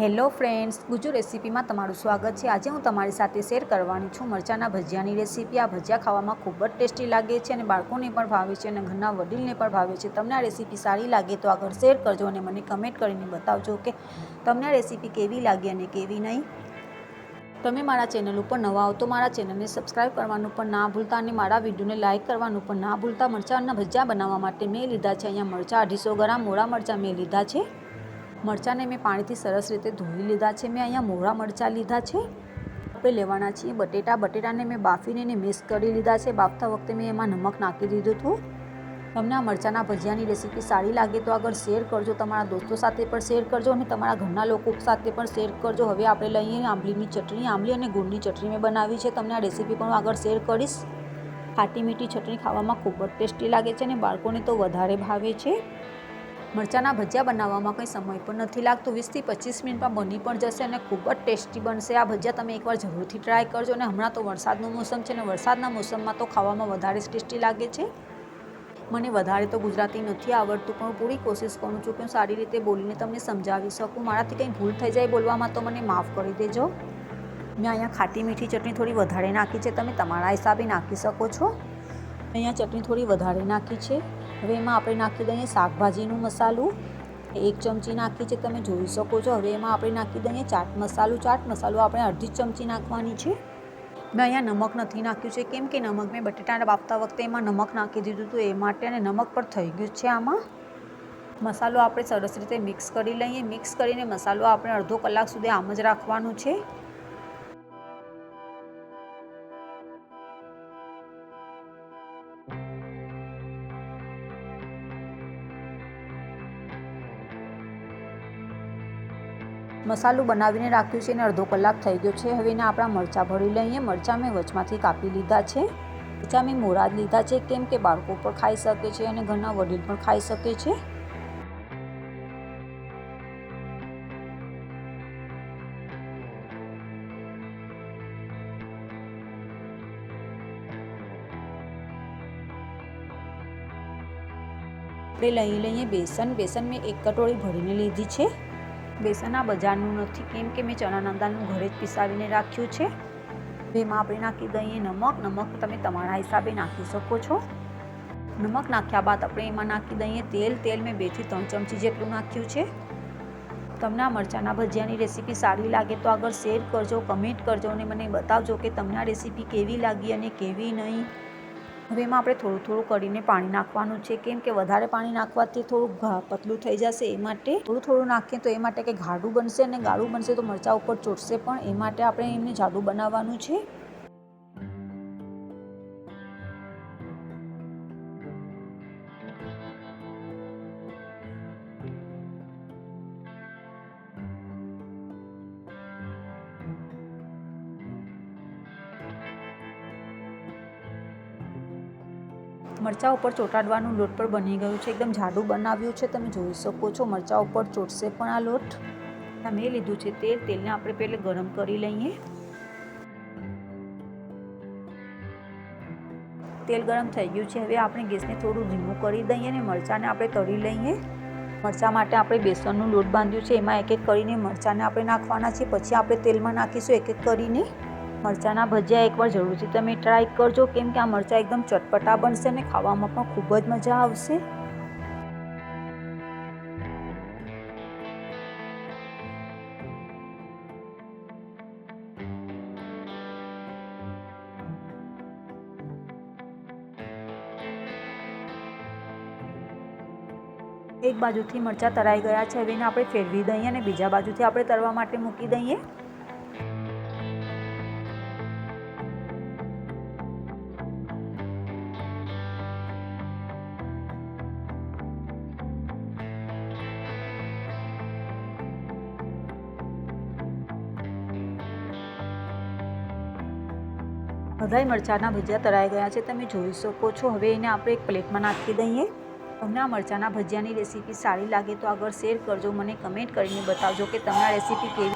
Hello friends, Gujju રેસીપીમાં તમારું સ્વાગત છે. આજે હું તમારી સાથે શેર કરવાની છું મરચાંના ભજીયાની રેસીપી. આ ભજીયા ખાવામાં ખૂબ જ ટેસ્ટી લાગે છે અને બાળકોને પણ ભાવે છે અને ઘરના વડીલને પણ ભાવે છે. તમને આ રેસીપી સારી લાગે તો આગળ શેર કરજો અને મને કમેન્ટ કરીને બતાવજો કે તમને આ રેસીપી કેવી લાગી અને કેવી નહીં. તમે મારા ચેનલ ઉપર નવા હો તો મારા ચેનલને સબસ્ક્રાઇબ કરવાનું પણ ના ભૂલતા અને મારા વિડીયોને લાઇક કરવાનું પણ ના ભૂલતા. મરચાંના ભજીયા બનાવવા માટે મેં લીધા છે અહીંયા મરચાં અઢીસો ગ્રામ, મોળા મરચાં મેં લીધા છે. મરચાંને મેં પાણીથી સરસ રીતે ધોઈ લીધા છે. મેં અહીંયા મોળા મરચાં લીધા છે. આપણે લેવાના છીએ બટેટા. બટેટાને મેં બાફીને એને મિક્સ કરી લીધા છે. બાફતા વખતે મેં એમાં નમક નાખી દીધું હતું. તમને આ મરચાંના ભજીયાની રેસીપી સારી લાગે તો આગળ શેર કરજો, તમારા દોસ્તો સાથે પણ શેર કરજો અને તમારા ઘરના લોકો સાથે પણ શેર કરજો. હવે આપણે લઈએ આંબલીની ચટણી. આંબલી અને ગુળની ચટણી મેં બનાવી છે. તમને આ રેસીપી પણ આગળ શેર કરીશ. ખાટી મીઠી ચટણી ખાવામાં ખૂબ જ ટેસ્ટી લાગે છે અને બાળકોને તો વધારે ભાવે છે. મરચાંના ભજીયા બનાવવામાં કંઈ સમય પણ નથી લાગતો. વીસથી પચીસ મિનિટમાં બની પણ જશે અને ખૂબ જ ટેસ્ટી બનશે આ ભજીયા. તમે એકવાર જરૂરથી ટ્રાય કરજો અને હમણાં તો વરસાદનો મોસમ છે અને વરસાદના મોસમમાં તો ખાવામાં વધારે ટેસ્ટી લાગે છે. મને વધારે તો ગુજરાતી નથી આવડતું, પણ પૂરી કોશિશ કરું છું કે હું સારી રીતે બોલીને તમને સમજાવી શકું. મારાથી કંઈ ભૂલ થઈ જાય બોલવામાં તો મને માફ કરી દેજો. મેં અહીંયા ખાટી મીઠી ચટણી થોડી વધારે નાખી છે. તમે તમારા હિસાબે નાખી શકો છો. અહીંયા ચટણી થોડી વધારે નાખી છે. હવે એમાં આપણે નાખી દઈએ શાકભાજીનું મસાલું. એક ચમચી નાખી છે, તમે જોઈ શકો છો. હવે એમાં આપણે નાખી દઈએ ચાટ મસાલો. ચાટ મસાલો આપણે અડધી ચમચી નાખવાની છે. મેં અહીંયા નમક નથી નાખ્યું છે. કેમ કે નમક મેં બટેટાને બાફતા વખતે એમાં નમક નાખી દીધું હતું. એ માટે અને નમક પણ થઈ ગયું છે આમાં. મસાલો આપણે સરસ રીતે મિક્સ કરી લઈએ. મિક્સ કરીને મસાલો આપણે અડધો કલાક સુધી આમ જ રાખવાનું છે. મસાલો બનાવીને રાખ્યું છે અને અડધો કલાક થઈ ગયો છે. હવે એને આપણા મરચાં ભરી લઈએ. મરચાં મેં વચમાંથી કાપી લીધા છે. મરચાં મેં મોરા લીધા છે, કેમ કે બાળકો પણ ખાઈ શકે છે અને ઘરના વડીલ પણ ખાઈ શકે છે. આપણે લઈ લઈએ બેસન. બેસન મેં એક કટોળી ભરીને લીધી છે. બેસન આ બજારનું નથી. કેમ કે મેં ચણાના દાળનું ઘરે જ પીસાવીને રાખ્યું છે. એમાં આપણે નાખી દઈએ નમક. નમક તમે તમારા હિસાબે નાખી શકો છો. નમક નાખ્યા બાદ આપણે એમાં નાખી દઈએ તેલ. તેલ મેં બેથી ત્રણ ચમચી જેટલું નાખ્યું છે. તમને આ મરચાંના ભજીયાની રેસીપી સારી લાગે તો આગળ શેર કરજો, કમેન્ટ કરજો અને મને બતાવજો કે તમને આ રેસીપી કેવી લાગી અને કેવી નહીં. હવે એમાં આપણે થોડું થોડું કરીને પાણી નાખવાનું છે. કેમ કે વધારે પાણી નાખવાથી થોડું પતલું થઈ જશે એ માટે. થોડું થોડું નાખીએ તો એ માટે કે ગાઢું બનશે અને ગાઢું બનશે તો મરચાં ઉપર ચોટશે પણ એ માટે આપણે એમને જાડું બનાવવાનું છે. મરચાં ઉપર ચોંટાડવાનું લોટ પર બની ગયું છે. એકદમ જાડું બનાવ્યું છે. તમે જોઈ શકો છો મરચાં ઉપર ચોટશે પણ આ લોટ. મેં લીધું છે તેલ. તેલને આપણે પહેલાં ગરમ કરી લઈએ. તેલ ગરમ થઈ ગયું છે. હવે આપણે ગેસને થોડું ધીમું કરી દઈએ અને મરચાંને આપણે તળી લઈએ. મરચાં માટે આપણે બેસનનું લોટ બાંધ્યું છે. એમાં એક એક કરીને મરચાંને આપણે નાખવાના છે પછી આપણે તેલમાં નાખીશું એક એક કરીને. મરચાંના ભજીયા એકવાર જરૂરથી તમે ટ્રાય કરજો. કેમ કે આ મરચાં એકદમ ચટપટા બનશે અને ખાવામાં પણ ખૂબ જ મજા આવશે. એક બાજુથી મરચાં તરાઈ ગયા છે. હવે એને આપણે ફેરવી દઈએ અને બીજા બાજુથી આપણે તરવા માટે મૂકી દઈએ. બધાય મરચાંના ભજીયા તરાઈ ગયા છે. તમે જોઈ શકો છો. હવે એને આપણે એક પ્લેટમાં નાખી દઈએ. તમને આ મરચાંના ભજીયાની રેસીપી સારી લાગે તો આગળ શેર કરજો. મને કમેન્ટ કરીને બતાવજો કે તમને આ રેસીપી કેવી